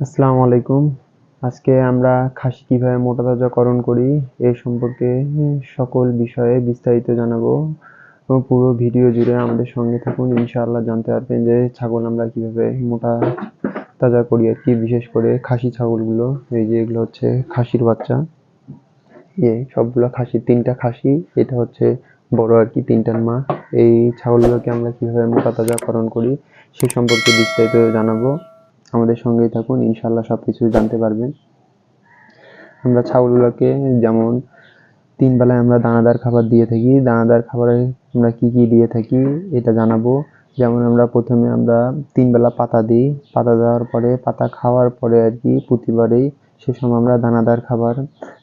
আসসালামু আলাইকুম। আজকে আমরা খাসি কীভাবে মোটা তাজাকরণ করি এই সম্পর্কে সকল বিষয়ে বিস্তারিত জানাব। এবং পুরো ভিডিও জুড়ে আমাদের সঙ্গে থাকুন, ইনশাআল্লাহ জানতে পারবেন যে ছাগল আমরা কীভাবে মোটা তাজা করি আর কি, বিশেষ করে খাসি ছাগলগুলো। এই যে এগুলো হচ্ছে খাসির বাচ্চা। ইয়ে সবগুলো খাসি, তিনটা খাসি, এটা হচ্ছে বড় আর কি, তিনটার মা। এই ছাগলগুলোকে আমরা কীভাবে মোটা তাজাকরণ করি সে সম্পর্কে বিস্তারিত জানাব। আমাদের সঙ্গেই থাকুন ইনশাল্লাহ সব কিছু জানতে পারবেন। আমরা ছাগলগুলোকে যেমন তিন বেলায় আমরা দানাদার খাবার দিয়ে থাকি দানাদার খাবারে আমরা কি কি দিয়ে থাকি এটা জানাব। যেমন আমরা প্রথমে আমরা তিন বেলা পাতা দিই পাতা দেওয়ার পরে পাতা খাওয়ার পরে আর কি প্রতিবারেই সে সময় আমরা দানাদার খাবার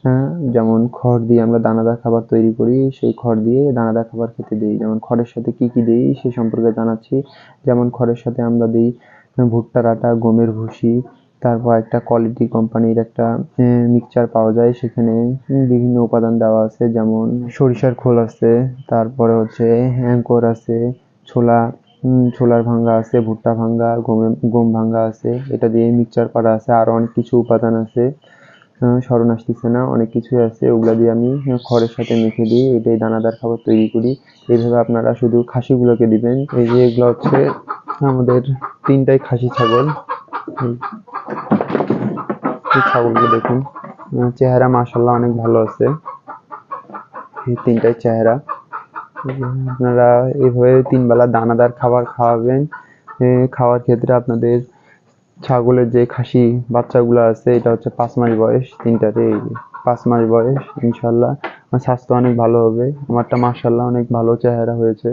হ্যাঁ, যেমন খড় দিয়ে আমরা দানাদার খাবার তৈরি করি সেই খড় দিয়ে দানাদার খাবার খেতে দিই। যেমন খড়ের সাথে কি কি দিই সে সম্পর্কে জানাচ্ছি। যেমন খড়ের সাথে আমরা দিই ভুট্টার আটা গমের ভুসি, তারপর একটা কোয়ালিটি কোম্পানির একটা মিক্সচার পাওয়া যায়। সেখানে বিভিন্ন উপাদান দেওয়া আছে, যেমন সরিষার খোল আছে, তারপরে হচ্ছে অ্যাঙ্কর আছে, ছোলা ছোলার ভাঙ্গা আছে, ভুট্টা ভাঙ্গা গমের গম ভাঙ্গা আছে। এটা দিয়ে মিক্সচার করা আছে। আরও অনেক কিছু উপাদান আছে। স্মরণ আসতেছে না, অনেক কিছুই আছে। ওগুলো দিয়ে আমি খড়ের সাথে মেখে দিই এটাই দানাদার খাবার তৈরি করি। এইভাবে আপনারা শুধু খাসিগুলোকে দিবেন। এই যে এগুলো হচ্ছে আমাদের তিনটাই খাসি ছাগল। ছাগলগুলো দেখুন। চেহারা মাসাল্লাহ অনেক ভালো আছে। তিনটাই চেহারা। আপনারা এইভাবে তিনবেলা দানাদার খাবার খাওয়াবেন। খাওয়ার ক্ষেত্রে আপনাদের ছাগলের যে খাসি বাচ্চাগুলো আছে, এটা হচ্ছে পাঁচ মাস বয়স, তিনটাতে এই পাঁচ মাস বয়স ইনশাল্লাহ স্বাস্থ্য অনেক ভালো হবে। আমারটা মাসাল্লাহ অনেক ভালো চেহারা হয়েছে।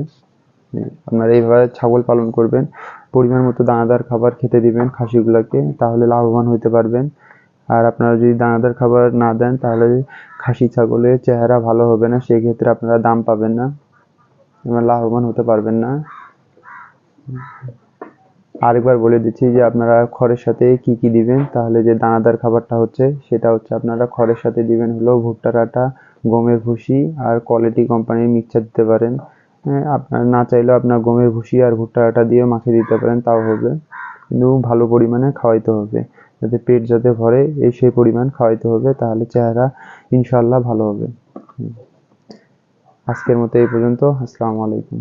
আপনারা এইভাবে ছাগল পালন করবেন, পরিমাণ মতো দানাদার খাবার খেতে দিবেন খাসিগুলোকে, তাহলে লাভবান হতে পারবেন। আর আপনারা যদি দানাদার খাবার না দেন, তাহলে খাসি ছাগলের চেহারা ভালো হবে না, সেক্ষেত্রে আপনারা দাম পাবেন না লাভবান হতে পারবেন না। আরেকবার বলে দিচ্ছি যে আপনারা খড়ের সাথে কি কি দিবেন, তাহলে যে দানাদার খাবারটা হচ্ছে, সেটা হচ্ছে আপনারা খড়ের সাথে দিবেন হলো ভুট্টার আটা গমের ভুসি আর কোয়ালিটি কোম্পানির মিক্সচার দিতে পারেন। হ্যাঁ আপনার না চাইলেও আপনার গমের ভুসি আর ভুট্টা আটা দিয়ে মাখিয়ে দিতে পারেন, তাও হবে। কিন্তু ভালো পরিমাণে খাওয়াইতে হবে। যাতে পেট যাতে ভরে, এই সেই পরিমাণ খাওয়াইতে হবে, তাহলে চেহারা ইনশাল্লাহ ভালো হবে। আজকের মতো এই পর্যন্ত। আসসালামু আলাইকুম।